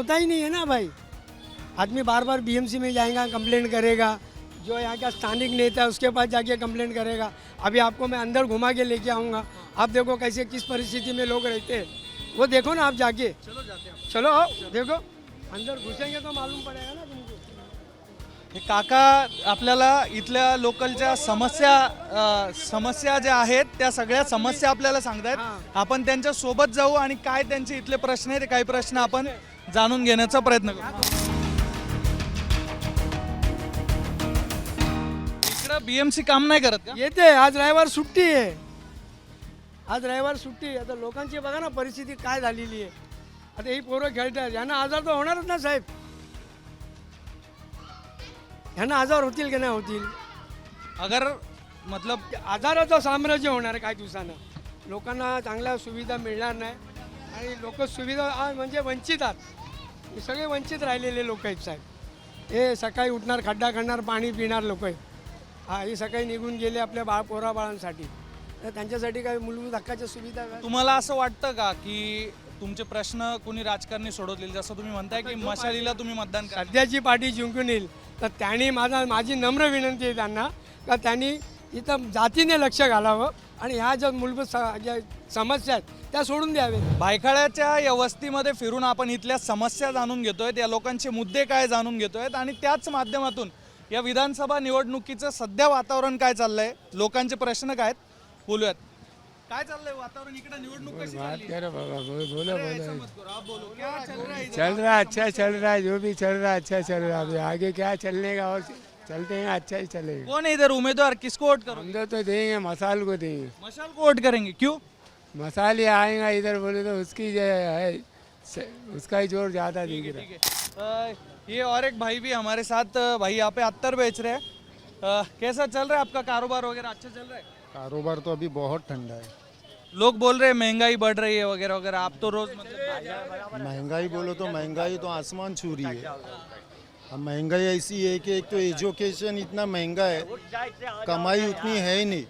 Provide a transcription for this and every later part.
होता ही नहीं है ना भाई। आदमी बार बार बीएमसी में जाएगा कंप्लेंट करेगा। जो यहाँ का स्थानिक नेता है उसके पास जाके कंप्लेंट करेगा। अभी आपको मैं अंदर घुमा के लेके आऊँगा। आप देखो कैसे किस परिस्थिति में लोग रहते हैं। वो देखो ना आप जाके। चलो जाते हैं चलो आओ देखो। अंदर घुसेंगे तो मालूम पड़ेगा ना तुमको। हे काका आपल्याला इथल्या लोकलच्या समस्या अ, समस्या ज्या आहेत त्या सगळ्या समस्या आपल्याला सांगतायत. आपण त्यांच्यासोबत जाऊ आणि काय त्यांचे इथले प्रश्न आहेत ते काही प्रश्न आपण जाणून घेण्याचा प्रयत्न करू. इकडं बीएमसी काम नाही करत का? येते आज रविवार सुट्टी आहे. आज रविवार सुट्टी आहे. आता लोकांची बघा ना परिस्थिती काय झालेली आहे. आता ही पोरं खेळतात. यांना आजार तर होणारच ना साहेब. ह्यांना आजार होतील की नाही होतील? अगर मतलब आजाराचं साम्राज्य होणार आहे काही दिवसानं. लोकांना चांगल्या सुविधा मिळणार नाही. आणि लोक सुविधा आ, म्हणजे वंचित आहेत. हे सगळे वंचित राहिलेले लोक आहेत साहेब. हे सकाळी उठणार खड्डा करणार पाणी पिणार लोक आहेत. हा हे सकाळी निघून गेले आपल्या बाळ पोराबाळांसाठी तर त्यांच्यासाठी काही मूलभूत हक्काच्या सुविधा? तुम्हाला असं वाटतं का की तुमचे प्रश्न कुणी राजकारणी सोडवतील जसं तुम्ही म्हणताय की मशालीला तुम्ही मतदान करा सध्याची पार्टी जिंकून येईल. तर त्यांनी माझा माझी नम्र विनंती आहे त्यांना का त्यांनी इथं जातीने लक्ष घालावं आणि ह्या ज्या मूलभूत स- ज्या समस्या आहेत त्या सोडून द्यावे भायखळ्याच्या या वस्तीमध्ये फिरून आपण इथल्या समस्या जाणून घेतोय या लोकांचे मुद्दे काय जाणून घेतोय आणि त्याच माध्यमातून या विधानसभा निवडणुकीचं सध्या वातावरण काय चाललंय? लोकांचे प्रश्न काय आहेत? बोलूयात. काय चाललंय वातावरण इकडे? निवडणूक कशी चालली? करो बाबा बोलो बोलो. अरे, बोलो ऐसा मत करो, आप बोलो, क्या चल रहा है? इधर? चल रहा है अच्छा चल रहा है जो भी चल रहा है अच्छा चल रहा है। अभी आगे क्या चलने का और चलते हैं अच्छा ही चलेगा। कौन है इधर? उम्मीदवार किसको वोट करो हम लोग तो देंगे मसाल को देंगे। मशाल को वोट करेंगे क्यों? मसाल ही आएगा इधर बोले तो उसकी जो है स- उसका ही ज़ोर ज़्यादा दिख रहा है। अ, ये और एक भाई भी हमारे साथ अ, भाई यहाँ पे अत्तर बेच रहे हैं। अ, कैसा चल रहा है आपका? कारोबार वगैरह अच्छा चल रहा है? कारोबार तो अभी बहुत ठंडा है। लोग बोल रहे हैं महँगाई बढ़ रही है वगैरह वगैरह। आप तो रोज मतलब महँगाई बोलो तो महँगाई तो आसमान छू रही है। महँगाई ऐसी है कि एक तो एजुकेशन इतना महँगा है कमाई उतनी है ही नहीं।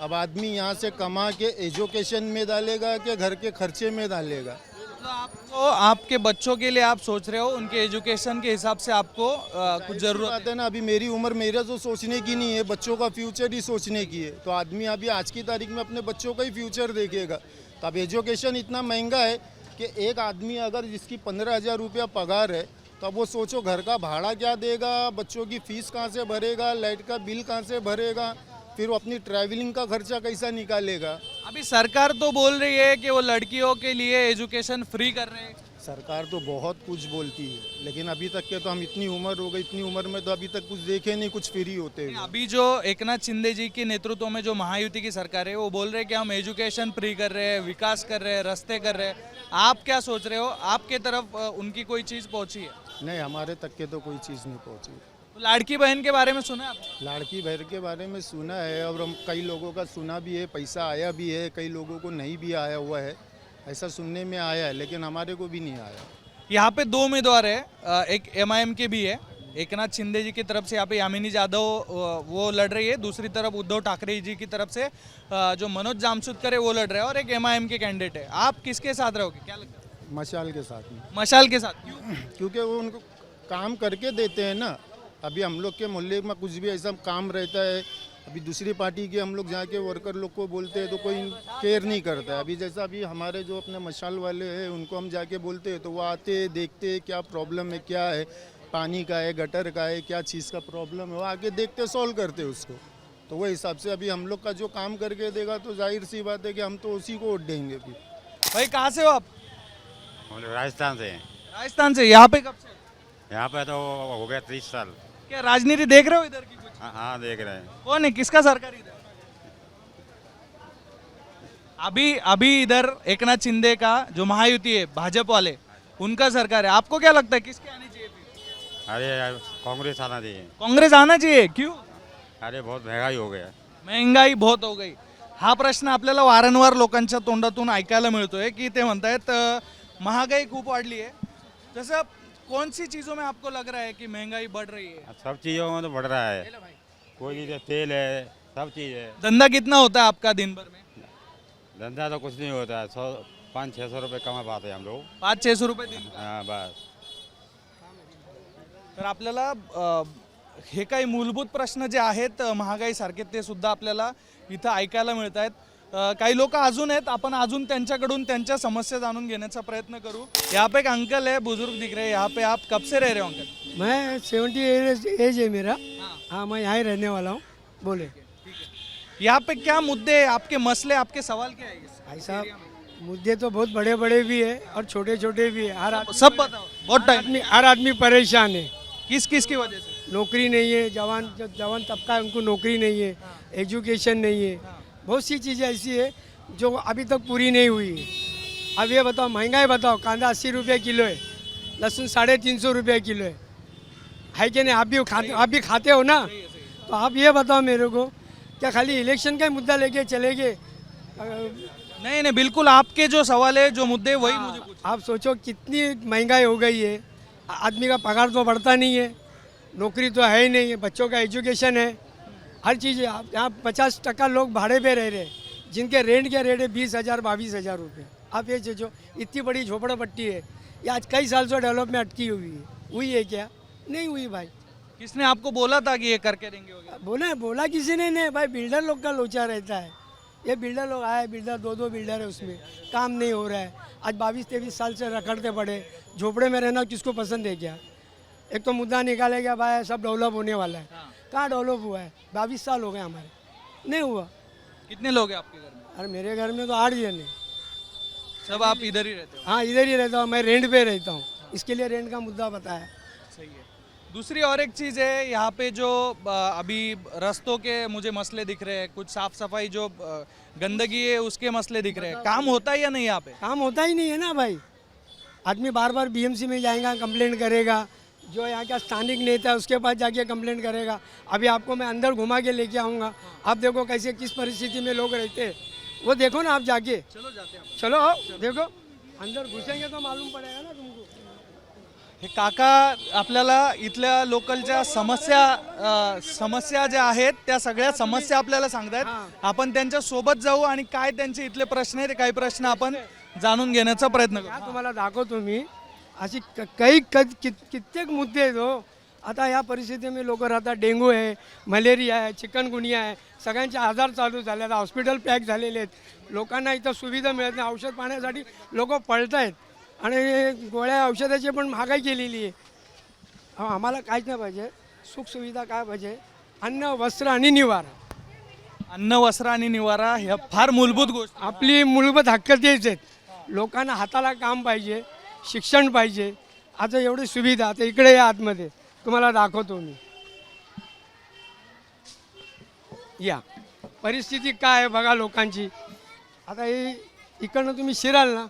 अब आदमी यहाँ से कमा के एजुकेशन में डालेगा कि घर के खर्चे में डालेगा? तो आपको आपके बच्चों के लिए आप सोच रहे हो उनके एजुकेशन के हिसाब से आपको अ, कुछ ज़रूरत है? ना अभी मेरी उम्र मेरा तो सोचने की नहीं है बच्चों का फ्यूचर ही सोचने की है। तो आदमी अभी आज की तारीख में अपने बच्चों का ही फ्यूचर देखेगा। तो अब एजुकेशन इतना महँगा है कि एक आदमी अगर जिसकी पंद्रह हज़ार रुपया पगार है तो वो सोचो घर का भाड़ा क्या देगा? बच्चों की फ़ीस कहाँ से भरेगा? लाइट का बिल कहाँ से भरेगा? फिर वो अपनी ट्रैवलिंग का खर्चा कैसा निकालेगा? अभी सरकार तो बोल रही है कि वो लड़कियों के लिए एजुकेशन फ्री कर रहे हैं। सरकार तो बहुत कुछ बोलती है लेकिन अभी तक के तो हम इतनी उम्र हो गई इतनी उम्र में तो अभी तक कुछ देखे नहीं कुछ फ्री होते हुए। अभी जो एकनाथ शिंदे जी के नेतृत्व में जो महायुति की सरकार है वो बोल रहे हैं कि हम एजुकेशन फ्री कर रहे हैं विकास कर रहे हैं रस्ते कर रहे हैं। आप क्या सोच रहे हो? आपके तरफ़ उनकी कोई चीज़ पहुँची है? नहीं हमारे तक के तो कोई चीज़ नहीं पहुँची। तो लाड़की बहन के बारे में सुना है आपने? लाड़की बहन के बारे में सुना है और हम कई लोगों का सुना भी है पैसा आया भी है कई लोगों को नहीं भी आया हुआ है ऐसा सुनने में आया है लेकिन हमारे को भी नहीं आया। यहाँ पे दो उम्मीदवार है एक एमआईएम के भी है एक नाथ शिंदे जी की तरफ़ से यहाँ पे यामिनी जाधव अ, वो लड़ रही है दूसरी तरफ़ उद्धव ठाकरे जी की तरफ़ से जो मनोज जामसुदकर है वो लड़ रहे हैं और एक एमआईएम के कैंडिडेट है। आप किसके साथ रहोगे? क्या लगता है? मशाल के साथ में। मशाल के साथ। क्यों क्योंकि वो उनको काम करके देते हैं ना। अभी हम लोग के मोहल्ले में कुछ भी ऐसा काम रहता है अभी दूसरी पार्टी के हम लोग जाके वर्कर लोग को बोलते हैं तो कोई केयर नहीं करता है। अभी जैसा अभी हमारे जो अपने मशाल वाले हैं उनको हम जाके बोलते हैं तो वो आते हैं देखते हैं क्या प्रॉब्लम है क्या है पानी का है गटर का है क्या चीज़ का प्रॉब्लम है वो आके देखते सॉल्व करते उसको। तो वही हिसाब से अभी हम लोग का जो काम करके देगा तो ज़ाहिर सी बात है कि हम तो उसी को वोट देंगे फिर भाई कहाँ से हो आप? राजस्थान से हैं राजस्थान से यहाँ पे कब से. यहाँ पे तो हो गया तीस साल. क्या राजनीति देख रहे हो इधर की कुछ? हाँ हाँ देख रहे हैं। कौन है? किसका सरकार इधर? अभी अभी इधर एकनाथ शिंदे का जो महायुति है भाजपा वाले उनका सरकार है। आपको क्या लगता है किसके आनी चाहिए? अरे यार, कांग्रेस आना चाहिए। कांग्रेस आना चाहिए? क्यों? अरे बहुत महंगाई हो गया। महंगाई बहुत हो गई। हा प्रश्न आपल्याला वारंवार लोकांच्या तोंडातून ऐकायला मिळतोय की ते म्हणतायत अ, महागाई खूप वाढली आहे जसं कौन सी चीज़ों में आपको लग रहा है कि महंगाई बढ़ रही है? सब चीज़ों में तो बढ़ रहा है। कोई चीज़ है, तेल है सब चीज़ है। धंधा कितना होता है आपका दिन भर में? धंधा तो कुछ नहीं होता है सौ पाँच छः सौ रुपये कमा पाते हैं हम लोग। पाँच छः सौ रुपये दिन? हाँ बस। तर आपल्याला अ, हे काही मूलभूत प्रश्न जे आहेत अ, महागाईसारखे ते सुद्धा आपल्याला इथं ऐकायला मिळत आहेत काही लोक अजून आहेत. आपण अजून त्यांच्याकडून त्यांच्या समस्या जाणून घेण्याचा प्रयत्न करू. यहाँ पे एक अंकल है बुजुर्ग दिख रहे हैं. यहाँ पे आप कब से रह रहे हो अंकल? मैं सेवेंटी एज एज है मेरा। हाँ। मैं यहाँ ही रहने वाला हूँ। बोले। यहाँ पे क्या मुद्दे हैं आपके मसले आपके सवाल क्या है? भाई साहब मुद्दे तो बहुत बड़े बड़े भी है और छोटे छोटे भी है। हर आदमी सब बताओ। बहुत टाइम। आदमी हर आदमी परेशान है। किस किस की वजह से? नौकरी नहीं है। जवान जो जवान तबका है उनको नौकरी नहीं है। एजुकेशन नहीं है। बहुत सी चीज़ें ऐसी है जो अभी तक पूरी नहीं हुई है। अब ये बताओ महँगाई बताओ कांदा अस्सी रुपये किलो है लहसुन साढ़े तीन सौ रुपये किलो है। है कि नहीं? आप भी खाते आप भी खाते हो ना? तो आप ये बताओ मेरे को क्या खाली इलेक्शन का ही मुद्दा लेके चले गए नहीं नहीं बिल्कुल आपके जो सवाल है जो मुद्दे हैं, वही मुझे आप सोचो कितनी महँगाई हो गई है। आदमी का पगार तो बढ़ता नहीं है नौकरी तो है ही नहीं है बच्चों का एजुकेशन है। हर चीज़ है आप यहाँ पचास टका लोग भाड़े पे रह रहे हैं जिनके रेंट के रेट है बीस हज़ार बाईस हज़ार रुपये। आप ये सोचो इतनी बड़ी झोपड़ा पट्टी है ये आज कई साल से डेवलप में अटकी हुई है। हुई है क्या? नहीं हुई भाई। किसने आपको बोला था कि ये करके देंगे बोला बोला किसी ने नहीं भाई बिल्डर लोग का लोचा रहता है। ये बिल्डर लोग आए बिल्डर दो दो बिल्डर है उसमें काम नहीं हो रहा है। आज बाईस तेईस साल से रखड़ते पड़े झोपड़े में रहना किसको पसंद है क्या? एक तो मुद्दा निकाले गया भाई सब डेवलप होने वाला है। कहाँ डेवलप हुआ है। बाईस साल हो गए हमारे। नहीं हुआ। कितने लोग हैं आपके घर में? अरे मेरे घर में तो आठ जन। है सब आप इधर ही रहते हो? हाँ इधर ही रहता हूँ। मैं रेंट पे रहता हूँ। इसके लिए रेंट का मुद्दा बताया। सही है। दूसरी और एक चीज़ है यहाँ पे जो अभी रस्तों के मुझे मसले दिख रहे हैं। कुछ साफ़ सफ़ाई जो गंदगी है उसके मसले दिख रहे हैं। काम होता है या नहीं यहाँ पे? काम होता ही नहीं है ना भाई। आदमी बार बार बीएमसी में जाएगा कंप्लेंट करेगा। जो यहाँ का स्थानिक नेता है उसके पास जाके कंप्लेंट करेगा। अभी आपको मैं अंदर घुमा के लेके आऊँगा। आप देखो कैसे किस परिस्थिति में लोग रहते हैं। वो देखो ना आप जाके। चलो जाते हैं चलो आओ देखो। अंदर घुसेंगे तो मालूम पड़ेगा ना तुमको। हे काका आपल्याला इथल्या लोकलच्या समस्या अ, समस्या ज्या आहेत त्या सगळ्या समस्या आपल्याला सांगतायत. आपण त्यांच्यासोबत जाऊ आणि काय त्यांचे इथले प्रश्न आहेत ते काही प्रश्न आपण जाणून घेण्याचा प्रयत्न करू. तुम्हाला दाखवतो मी. अशी क- काही क- कित- कित्येक मुद्दे आहेत हो. आता या परिस्थितीमध्ये लोक राहतात. डेंगू आहे मलेरिया आहे चिकनगुनिया आहे. सगळ्यांचे आजार चालू झाले आहेत हॉस्पिटल पॅक झालेले आहेत. लोकांना इथं सुविधा मिळत नाही. औषध पाण्यासाठी लोक पळत आहेत आणि गोळ्या औषधाची पण महागाई केलेली आहे. आम्हाला काहीच नाही पाहिजे. सुखसुविधा काय पाहिजे? अन्न वस्त्र आणि निवारा. अन्न वस्त्र आणि निवारा ह्या फार मूलभूत गोष्ट. आपली मूलभूत हक्क तेच आहेत. लोकांना हाताला काम पाहिजे. शिक्षण पाहिजे. आता एवढी सुविधा आता इकडे या आतमध्ये. तुम्हाला दाखवतो मी. या. परिस्थिती काय आहे बघा लोकांची. आता हे इकडनं तुम्ही शिराल ना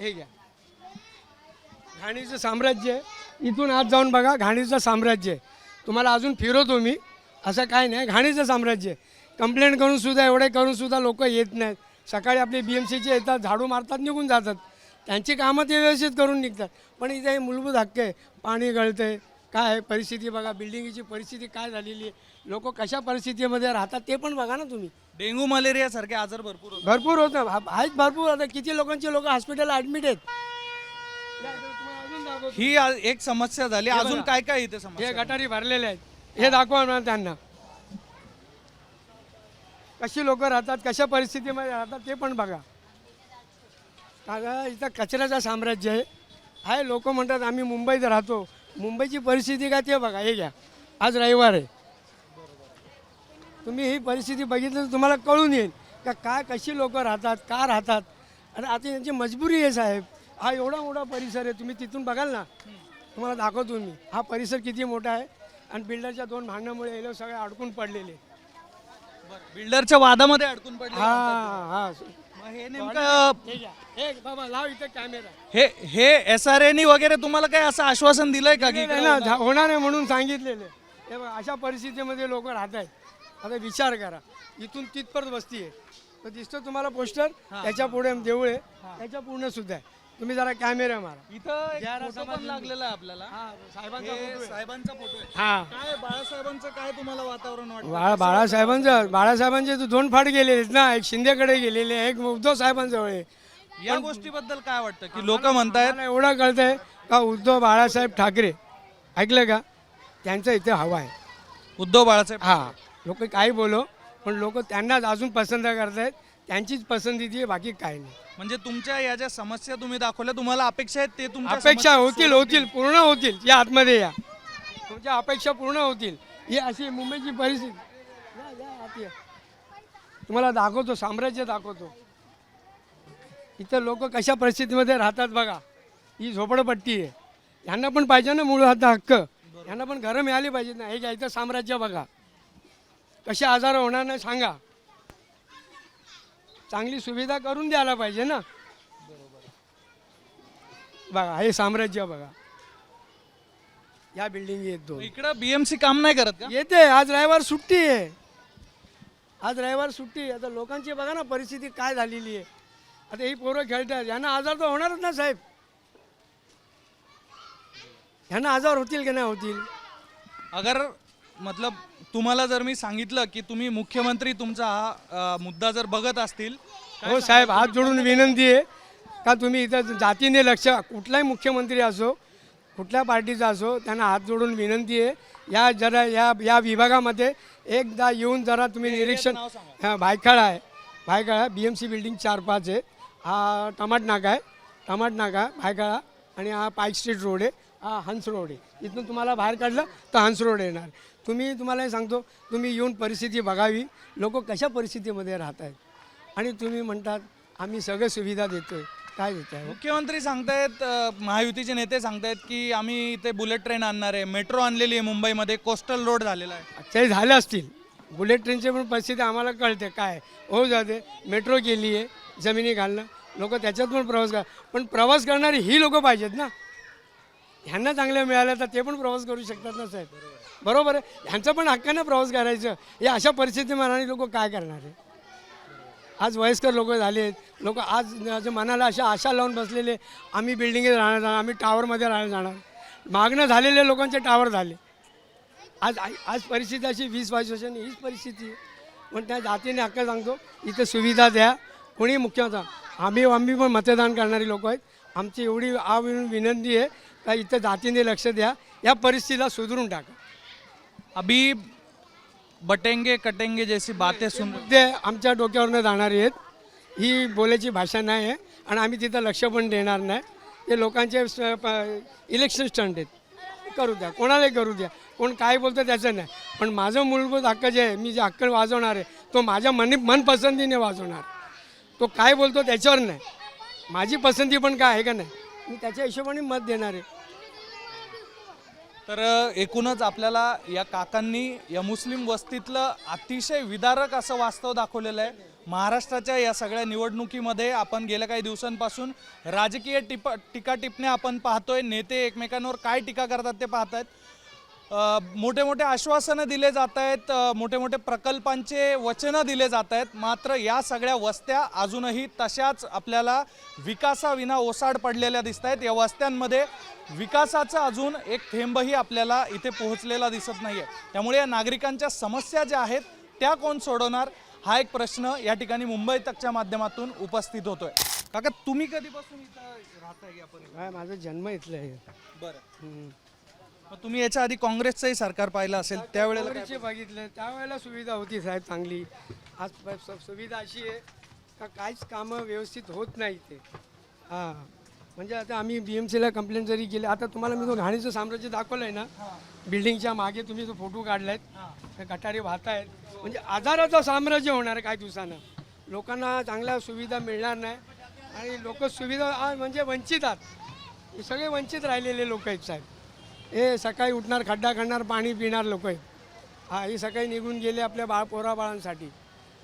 हे घ्या. घाणीचं साम्राज्य आहे. इथून आत जाऊन बघा घाणीचं साम्राज्य आहे. तुम्हाला अजून फिरवतो मी. असं काय नाही घाणीचं साम्राज्य आहे. कंप्लेंट करूनसुद्धा एवढे करूनसुद्धा लोक येत नाहीत. सकाळी आपले बी एम सीचे येतात झाडू मारतात निघून जातात. त्यांची कामं ते व्यवस्थित करून निघतात. पण इथे हे मूलभूत हक्क आहे. पाणी गळतंय. काय परिस्थिती बघा. बिल्डिंगची परिस्थिती काय झालेली आहे. लोक कशा परिस्थितीमध्ये राहतात ते पण बघा ना तुम्ही. डेंग्यू मलेरिया सारखे आजार भरपूर होतात. भरपूर होतं आहेत भरपूर. आता किती लोकांचे लोक हॉस्पिटलला ॲडमिट आहेत. ही आ- एक समस्या झाली. अजून. काय काय इथे हे समस्या गटारी भरलेले आहेत. हे दाखवा ना त्यांना. कशी लोक राहतात कशा परिस्थितीमध्ये राहतात ते पण बघा. काका इथं कचऱ्याचं साम्राज्य आहे. आहे लोक म्हणतात आम्ही मुंबईत राहतो. मुंबईची परिस्थिती काय ते बघा हे घ्या. आज रविवार आहे. तुम्ही ही परिस्थिती बघितली तर तुम्हाला कळून येईल का काय कशी लोक राहतात का राहतात. आणि आता यांची मजबुरी आहे साहेब. हा एवढा मोठा परिसर आहे तुम्ही तिथून बघाल ना. तुम्हाला दाखवतो मी. हा परिसर किती मोठा आहे. आणि बिल्डरच्या दोन भांडणामुळे हे लोक सगळे अडकून पडलेले. बिल्डरच्या वादामध्ये अडकून पडले हा हा. हे नेमकं हे घ्या. हे बाबा लाव इथे कॅमेरा हे हे एस आर एनी वगैरे तुम्हाला काय असं आश्वासन दिलंय का की नाही ना झा- होणार आहे म्हणून सांगितलेले हे बघा अशा परिस्थितीमध्ये लोक राहत आहेत. आता विचार करा. इथून तिथपर्यंत वस्ती आहे. तर दिसतो तुम्हाला पोस्टर त्याच्या पुढे देऊळ आहे. त्याच्या पूर्ण सुद्धा आहे. तुम्ही जरा कॅमेरा मारा. इथं एक जरा फोटो पण लागलेला आहे आपल्याला. हा साहेबांचा हे फोटो आहे. साहेबांचा फोटो आहे. हा. काय बाळासाहेबांचं काय तुम्हाला वातावरण वाटतं? बाळा बाळासाहेबांचं बाळासाहेबांचे तर दोन फाट गेलेले आहेत ना. एक शिंदेकडे गेलेले आहे, एक उद्धव साहेबांजवळ आहे. या गोष्टीबद्दल काय वाटतं? की लोक म्हणतायत मला एवढं कळतंय का उद्धव बाळासाहेब ठाकरे ऐकलं का? त्यांचं इथे हवा आहे. उद्धव बाळासाहेब हां. लोक काही बोलो पण लोक त्यांनाच अजून पसंत करत आहेत त्यांचीच पसंती आहे बाकी काही नाही. म्हणजे तुमच्या या ज्या समस्या तुम्ही दाखवल्या तुम्हाला अपेक्षा आहेत ते तुमच्या अपेक्षा समस्या होतील होतील पूर्ण होतील. या आतमध्ये या. तुमच्या अपेक्षा पूर्ण होतील. ही अशी मुंबईची परिस्थिती. या, या, आत या. तुम्हाला दाखवतो साम्राज्य दाखवतो. इथं लोक कशा परिस्थितीमध्ये राहतात बघा. ही झोपडपट्टी आहे. यांना पण पाहिजे ना मूळ हात हक्क. यांना पण घरं मिळाली पाहिजेत ना. हे घ्यायचं साम्राज्य बघा. कसे आजार होणार नाही सांगा. चांगली सुविधा करून द्यायला पाहिजे ना? बघा हे साम्राज्य बघा. या बिल्डिंग येतो इकडं बीएमसी काम नाही करत का? येते आज रविवार सुट्टी आहे. आज रविवार सुट्टी आहे. आता लोकांची बघा ना परिस्थिती काय झालेली आहे. आता ही पोरं खेळतात. यांना आजार तर होणारच ना साहेब. यांना आजार होतील की नाही होतील? अगर मतलब तुम्हाला जर मी सांगितलं की तुम्ही मुख्यमंत्री तुमचा हा अ, मुद्दा जर बघत असतील हो साहेब हात जोडून विनंती आहे. का तुम्ही इथं जातीने लक्ष कुठलाही मुख्यमंत्री असो कुठल्या पार्टीचा असो त्यांना हात जोडून विनंती आहे. या जरा या या विभागामध्ये एकदा येऊन जरा तुम्ही निरीक्षण हां भायखळा आहे. Byculla B M C building चार पाच आहे. हा टमाट नाका आहे. टमाट नाका भायखळा आणि हा पाईक स्ट्रीट रोड आहे. हा हंस रोड आहे. इथून तुम्हाला बाहेर काढलं तर हंस रोड येणार. तुम्ही तुम्हाला हे सांगतो तुम्ही येऊन परिस्थिती बघावी. लोक कशा परिस्थितीमध्ये राहत आहेत आणि तुम्ही म्हणतात आम्ही सगळे सुविधा देतोय. काय देत आहे मुख्यमंत्री सांगतायत अ, महायुतीचे नेते सांगतायत की आम्ही इथे बुलेट ट्रेन आणणार आहे. मेट्रो आणलेली आहे मुंबईमध्ये. कोस्टल रोड झालेला आहे. ते झाले असतील. बुलेट ट्रेनची पण परिस्थिती आम्हाला कळते. काय? हो जाते. मेट्रो केली आहे. जमिनी घालणं. लोक त्याच्यात पण प्रवास कर पण प्रवास करणारी ही लोक पाहिजेत ना. ह्यांना चांगल्या मिळाल्या तर ते पण प्रवास करू शकतात ना साहेब? बरोबर आहे. ह्यांचा पण हक्कानं प्रवास करायचं. हे अशा परिस्थितीमध्ये लोक काय करणार आहे? आज वयस्कर लोक झाले आहेत लोक आज मनाला अशा आशा लावून बसलेले आम्ही बिल्डिंगेत राहणार जाणार आम्ही टावरमध्ये राहणार जाणार. मागणं झालेले लोकांचे टावर झाले. आज आज परिस्थिती अशी वीस बावीस वर्षांनी हीच परिस्थिती आहे. पण त्या जातीने हक्क सांगतो इथे सुविधा द्या. कोणी मुख्यमंत्री आम्ही आम्ही पण मतदान करणारी लोक आहेत. आमची एवढी आ विनंती आहे का इथं जातीने लक्ष द्या या परिस्थितीला सुधारून टाका. अभी बटेंगे कटेंगे जैसी बातें सुन ते आमच्या डोक्यावरनं जाणारी आहेत. ही बोलायची भाषा नाही आहे आणि आम्ही तिथं लक्ष पण देणार नाही. ते लोकांचे इलेक्शन स्टंट आहेत. करू द्या कोणालाही करू द्या. कोण काय बोलतं त्याचं नाही. पण माझं मूलभूत हक्क जे आहे मी जे हक्क वाजवणार आहे तो माझ्या मनी मनपसंतीने वाजवणार. तो काय बोलतो त्याच्यावर नाही. माझी पसंती पण काय आहे का नाही? मी त्याच्या हिशोबाने मत देणार आहे. तर एकूणच आपल्याला या काकांनी या मुस्लिम वस्तीतलं अतिशय विदारक असं वास्तव दाखवलेलं आहे. महाराष्ट्राच्या या सगळ्या निवडणुकीमध्ये आपण गेल्या काही दिवसांपासून राजकीय टिप टीका टिपण्या आपण पाहतोय. नेते एकमेकांवर काय टीका करतात ते पाहत आहेत मोठे मोठे आश्वासनं दिले जात आहेत मोठे मोठे प्रकल्पांचे वचनं दिले जात आहेत मात्र या सगळ्या वस्त्या अजूनही तशाच आपल्याला विकासाविना ओसाड पडलेल्या दिसत आहेत या वस्त्यांमध्ये विकासाचा अजून एक थेंबही आपल्याला इथे पोहोचलेला दिसत नाही आहे त्यामुळे या नागरिकांच्या समस्या ज्या आहेत त्या कोण सोडवणार? हा एक प्रश्न या ठिकाणी मुंबई तकच्या माध्यमातून उपस्थित होतोय. काका तुम्ही कधीपासून इथं राहताय? काय माझा जन्म इथलं आहे. बरं. मग तुम्ही याच्या आधी काँग्रेसचंही सरकार पाहिलं असेल त्यावेळेला काय- काँग्रेसचे बघितलं त्यावेळेला सुविधा होती साहेब चांगली. आज प- स- सुविधा अशी आहे का काहीच कामं व्यवस्थित होत नाही ते हां. म्हणजे आता आम्ही बी एम सीला कंप्लेंट जरी केली आता तुम्हाला मी तो घाणीचं साम्राज्य दाखवलं आहे ना बिल्डिंगच्या मागे तुम्ही तो फोटो काढलायत त्या गटारी वाहत आहेत म्हणजे आजाराचं साम्राज्य होणार आहे काही दिवसानं. लोकांना चांगल्या सुविधा मिळणार नाही आणि लोक सुविधा म्हणजे वंचित आहात. हे सगळे वंचित राहिलेले लोक आहेत साहेब. हे सकाळी उठणार खड्डा खणणार पाणी पिणार लोक आहेत. हा हे सकाळी निघून गेले आपल्या बाळ पोराबाळांसाठी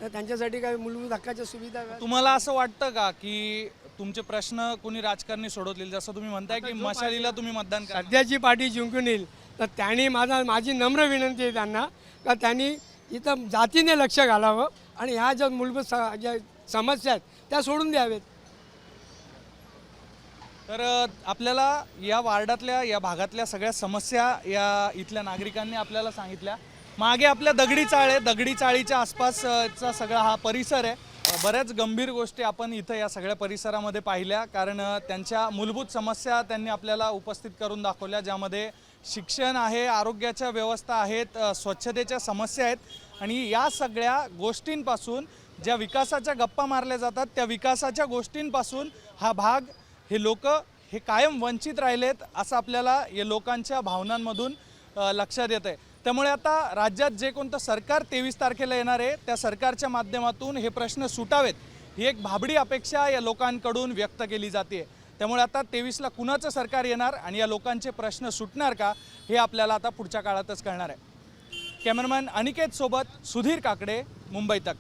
तर त्यांच्यासाठी काही मूलभूत हक्काच्या सुविधा तुम्हाला असं वाटतं का की तुमचे प्रश्न कोणी राजकारणी सोडवतील? जसं तुम्ही म्हणताय की मशालीला तुम्ही मतदान करा सध्याची पार्टी जिंकून येईल. तर त्यांनी माझा माझी नम्र विनंती आहे त्यांना का त्यांनी इथं जातीने लक्ष घालावं आणि ह्या ज्या मूलभूत स- ज्या समस्या आहेत त्या सोडून द्यावेत. तर आपल्याला या वार्डातल्या या भागातल्या सगळ्या समस्या या इथल्या नागरिकांनी आपल्याला सांगितल्या. मागे आपल्या दगडी चाळ आहे. दगडी चाळीच्या आसपासचा सगळा हा परिसर आहे. बऱ्याच गंभीर गोष्टी आपण इथं या सगळ्या परिसरामध्ये पाहिल्या. कारण त्यांच्या मूलभूत समस्या त्यांनी आपल्याला उपस्थित करून दाखवल्या ज्यामध्ये शिक्षण आहे आरोग्याच्या व्यवस्था आहेत स्वच्छतेच्या समस्या आहेत. आणि या सगळ्या गोष्टींपासून ज्या विकासाच्या गप्पा मारल्या जातात त्या विकासाच्या गोष्टींपासून हा भाग हे लोक हे कायम वंचित राहिलेत असं आपल्याला या लोकांच्या भावनांमधून लक्षात येत आहे त्यामुळे आता राज्यात जे कोणतं सरकार तेवीस तारखेला येणार आहे त्या सरकारच्या माध्यमातून हे प्रश्न सुटावेत ही एक भाबडी अपेक्षा या लोकांकडून व्यक्त केली जाते. त्यामुळे आता तेवीसला कुणाचं सरकार येणार आणि या लोकांचे प्रश्न सुटणार का हे आपल्याला आता पुढच्या काळातच कळणार आहे. कॅमेरामॅन अनिकेत सोबत सुधीर काकडे मुंबई तक.